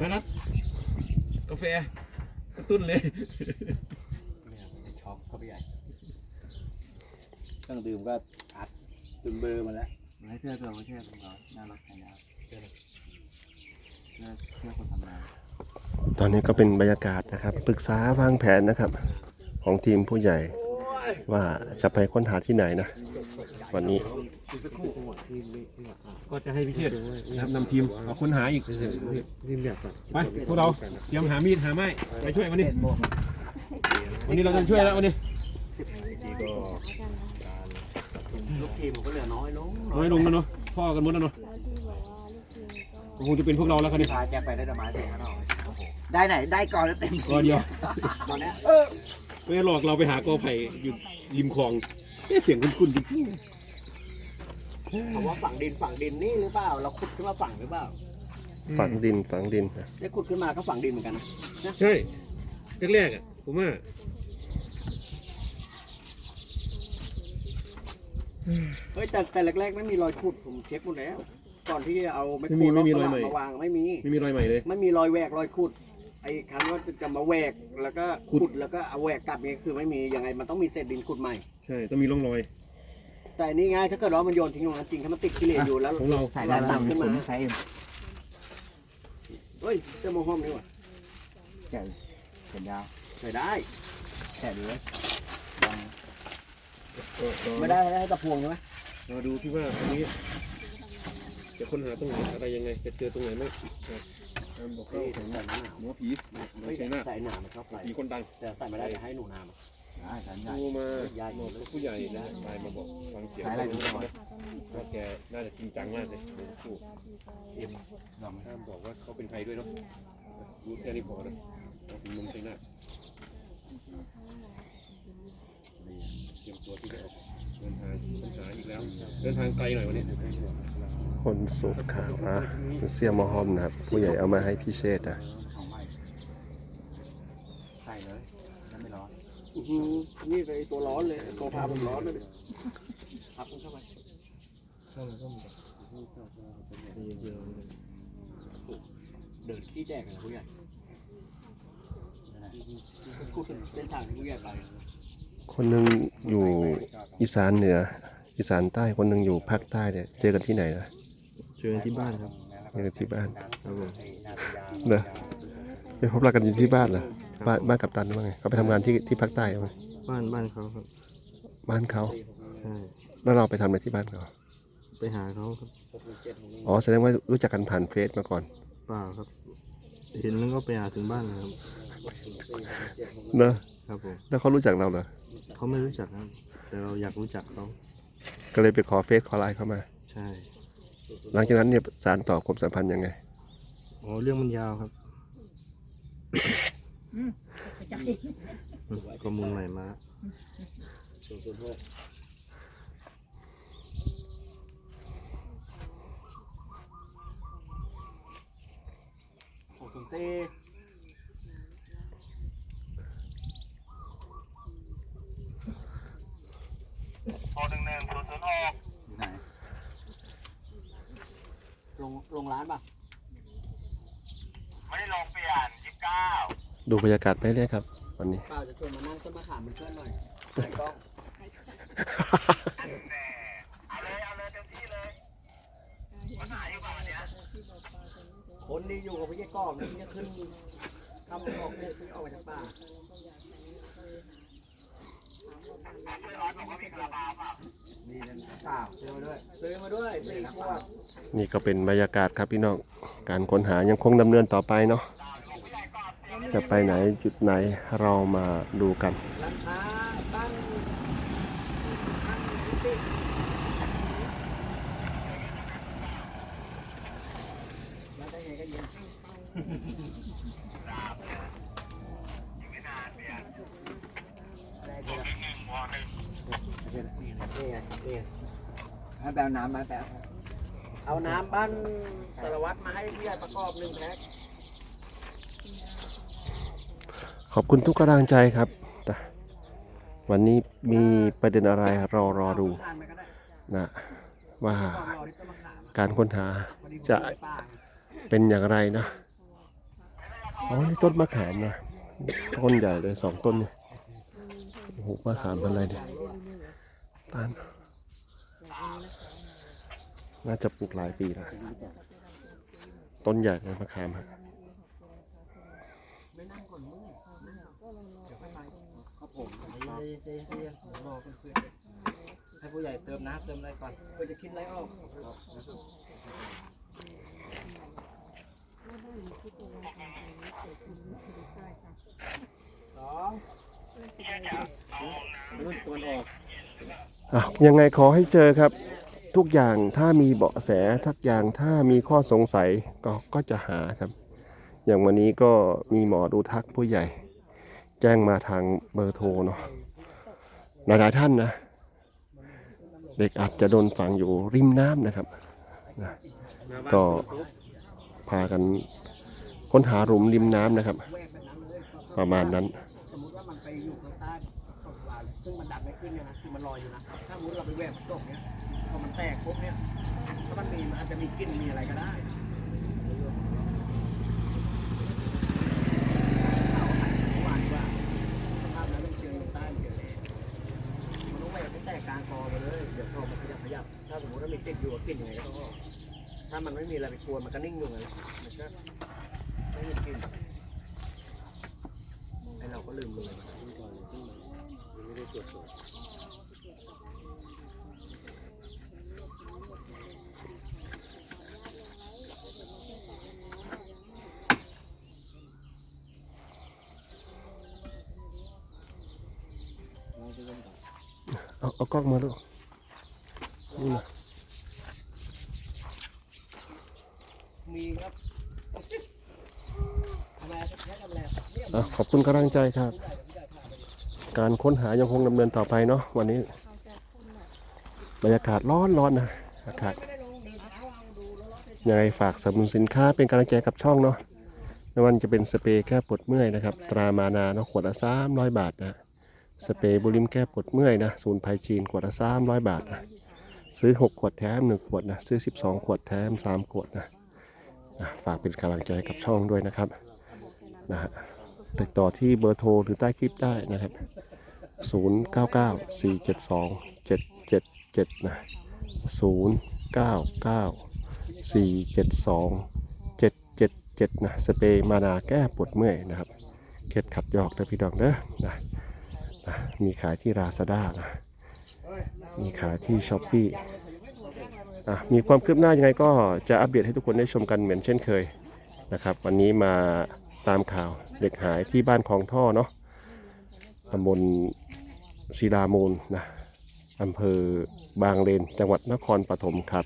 มานัดกาแฟกระตุ้นเลยช็อกเข้าไปใหญ่เครื่องดื่มก็อัดจนเบลอร์มาแล้วมาให้เที่ยวเที่ยวมาเที่ยวของเราน่ารักแค่นี้เที่ยวเที่ยวเที่ยวคนทำงานตอนนี้ก็เป็นบรรยากาศนะครับปรึกษาวางแผนนะครับ ของทีมผู้ใหญ่ว่าจะไปค้นหาที่ไหนนะ วันนี้ ก็จะให้พิเทศนะครับนำทีมเอาค้นหาอีกไปพวกเราเตรียมหามีดหาไม้ไปช่วยวันนี้ วันนี้เราจะช่วยแล้ววันนี้ลูกทีมผมก็เหลือน้อยลงน้อยลงแล้วเนาะพ่อกันหมดแล้วเนาะก็คงจะเป็นพวกเราแล้วครับนี่พาแจ็คไปได้ดอกไม้เต็มขนาดได้ไหนได้ก่อนแล้วเต็มรอเดียวตอนเนี้ยไม่หลอกเราไปหากอไผ่อยู่ริมคลองเอ๊ะเสียงคุ้นๆจริง ผมว่าฝั่งดินฝั่งดินนี่หรือเปล่า เราขุดขึ้นมาฝั่งหรือเปล่า ฝังดินฝังดินนะได้ขุดขึ้นมาก็ฝั่งดินเหมือนกันนะๆใช่แรกๆอะผมว่าเฮ้ยแต่แต่แรกๆไม่มีรอยขุดผมเช็คหมดแล้ว ก่อนที่จะเอาไมโครรอบสว่างมาวางไม่มีไม่มีรอยใหม่เลยไม่มีรอยแหวกรอยขุดไอ้คำว่าจะมาแหวกแล้วก็ขุขุดดแล้วก็เอาแหวกกลับเนี่ยคือไม่มียังไงมันต้องมีเศษดินขุดใหม่ใช่ต้องมีร่องรอย แต่นี่ไงถ้าเกิดว่ามันโยนทิ้งตรงนั้นจริงถ้ามันติดกิเลสอยู่แล้วของเราใส่ได้ต่ำขึ้นมาเฮ้ยเสื้อโมห้อมนี่หว่าแก่แก่ยาวใส่ได้แก่เลยไม่ได้ให้ตะพวงใช่ไหมเราดูที่ว่าตรงนี้ จะค้นหาตรงไหนอะไรยังไง จะเจอตรงไหนไหมครับตามบอกเข้านี่ถึงแบบนั้นอะหมอผีเฮ้ยใช่หน้าแต่ไอ้หนามันชอบใส่ผีคนดังแต่ใส่ไม่ได้เดี๋ยวให้หนูนามา ได้สันใหญ่ โทรมาบอกกับผู้ใหญ่นะไลน์มาบอกฟังเสียงสายอะไรดูหน่อยว่าแกน่าจะจริงจังมากเลยหลวงปู่เอ็มลองห้ามบอกว่าเขาเป็นใครด้วยเนาะรู้แค่นี้พอนะเราเป็นเมืองชัยนาทเตรียมตัวที่จะออกเดินทางค้นหาอีกแล้ว เดินทางไกลหน่อยวันนี้คนสูตรข่าวนะเป็นเสียมอฮอมนะครับ ผู้ใหญ่เอามาให้พี่เชษฐ์นะของใหม่ใส่เลยแล้วไม่ร้อน อื้อหือนี่เลยตัวร้อนเลยตัวพาผมร้อนเลยพับมันเข้าไปเดินขี้แตกเลยผู้ใหญ่พูดถึงเส้นทางที่ผู้ใหญ่ไปคนหนึ่งอยู่อีสานเหนือ อีสานใต้คนหนึ่งอยู่ภาคใต้เนี่ยเจอกันที่ไหนนะเจอที่บ้านครับเจอกันที่บ้านครับผมเนอะไปพบรักกันอยู่ที่บ้านเหรอ บ้านบ้านกับตันว่าไงเขาไปทำงานที่ที่ภาคใต้ไหมบ้านบ้านเขาครับบ้านเขาใช่แล้วเราไปทำอะไรที่บ้านเขาไปหาเขาครับอ๋อแสดงว่ารู้จักกันผ่านเฟซมาก่อนเปล่าครับ เห็นแล้วก็ไปหาถึงบ้านเลยครับเนอะครับผมแล้วเขารู้จักเราเหรอเขาไม่รู้จักครับแต่เราอยากรู้จักเขาก็เลยไปขอเฟซขอไลน์เข้ามา ใช่ หลังจากนั้นเนี่ยสารต่อความสัมพันธ์ยังไงอ๋อเรื่องมันยาวครับ อืมข้อมูลใหม่มาหกถึงเซ่อยู่ไหนลงลงร้านป่ะ ดูบรรยากาศไปเรื่อยครับ วันนี้เปล่าจะชวนมานั่งต้นมะขามเป็นเพื่อนหน่อยถ่ายกล้องคนที่อยู่กับพี่แก่กอบเนี่ยที่จะขึ้นทำออกเนี่ยที่ออกมาจากป่านี่นั่นเปล่าซื้อมาด้วยซื้อมาด้วยสี่ขวด นี่ก็เป็นบรรยากาศครับพี่น้อง การค้นหายังคงดำเนินต่อไปเนาะ จะไปไหนจุดไหนเรามาดูกันร้านค้าบ้านบ้านนิติร้านได้ไงก็เย็นนี่ไงนี่ไงให้แปลน้ำมาแปลเอาน้ำบ้านสารวัตรมาให้พี่ใหญ่ประกอบหนึ่งแพ็ค ขอบคุณทุกกำลังใจครับ วันนี้มีประเด็นอะไรรารอดูนะว่าการค้นหาจะเป็นอย่างไรนะอ๋อนี่ต้นมะขามนะต้นใหญ่เลยสองต้นนี่โอ้โหมะขามเป็นอะไรเนี่ยต้านน่าจะปลูกหลายปีแล้วต้นใหญ่เลยมะขามฮะ ครับผม ใจเย็นใจเย็นใจเย็นผมรอเพื่อนๆให้ผู้ใหญ่เติมน้ำเติมอะไรก่อนเพื่อจะคิดอะไรออกสองรุ่นตัวออก อะยังไงขอให้เจอครับ ทุกอย่างถ้ามีเบาะแสทุกอย่างถ้ามีข้อสงสัยก็ก็จะหาครับ อย่างวันนี้ก็มีหมอดูทักผู้ใหญ่ แจ้งมาทางเบอร์โทรเนาะ หลายๆท่านนะ เด็กอาจจะโดนฝังอยู่ริมน้ำนะครับนะก็พากันค้นหาหลุมริมน้ำนะครับ ประมาณนั้นมันไปอยู่ข้างใต้ตกปลาซึ่งมันดับไม่ขึ้นเนี่ยนะคือมันลอยอยู่นะถ้ามมติเราไปแหวกตกเนี่ยพอมันแตกปุ๊บเนี่ยถ้ามันมีมันอาจจะมีกลิ่นมีอะไรก็ได้เมื่อวานว่าสภาพนั้นมันเชียงลงใต้มันเกิดเองมันต้องแหวกให้แตกกลางคอไปเลย เดี๋ยวคอมันขยับขยับ ถ้า สมมติว่ามีกลิ่นอยู่กับกลิ่นยังไงก็ต้องออกถ้ามันไม่มีอะไรไปกวนมันก็นิ่งอยู่ไงมันก็ไม่มีกลิ่นไอเราก็ลืมเลยไม่ได้ตรวจสอบเอาเอากล้องมาดู มีครับทำไมครับแค่ทำอะไรครับเนี่ยอะขอบคุณกำลังใจครับ การค้นหายังคงดำเนินต่อไปเนาะวันนี้บรรยากาศร้อนร้อนนะอากาศยังไงฝากสนับสนุนสินค้าเป็นกำลังใจกับช่องเนาะไม่ว่าจะเป็นสเปรย์แก้ปวดเมื่อยนะครับ ตรามานาเนาะขวดละสามร้อยบาทนะสเปรย์บุลิมแก้ปวดเมื่อยนะศูนย์ไพจีนขวดละสามร้อยบาทนะ ซื้อ 6 ขวดแถม 1 ขวดนะซื้อ 12 ขวดแถม 3 ขวดนะนะฝากเป็นกำลังใจกับช่องด้วยนะครับนะฮะติดต่อที่เบอร์โทรหรือใต้คลิปได้นะครับ 0 9 9 4 7 2 7 7 7นะ 0 9 9 4 7 2 7 7 7 นะ สเปรย์มานาแก้ปวดเมื่อยนะครับ เคล็ดขัดยอกเด้อพี่ดองเด้อนะนะมีขายที่ราซาด้านะ มีขายที่ช้อปปี้มีความคืบหน้ายังไงก็จะอัปเดตให้ทุกคนได้ชมกันเหมือนเช่นเคยนะครับ วันนี้มาตามข่าวเด็กหายที่บ้านคลองท่อเนาะตำบลศิลามูลนะอำเภอบางเลนจังหวัดนครปฐมครับ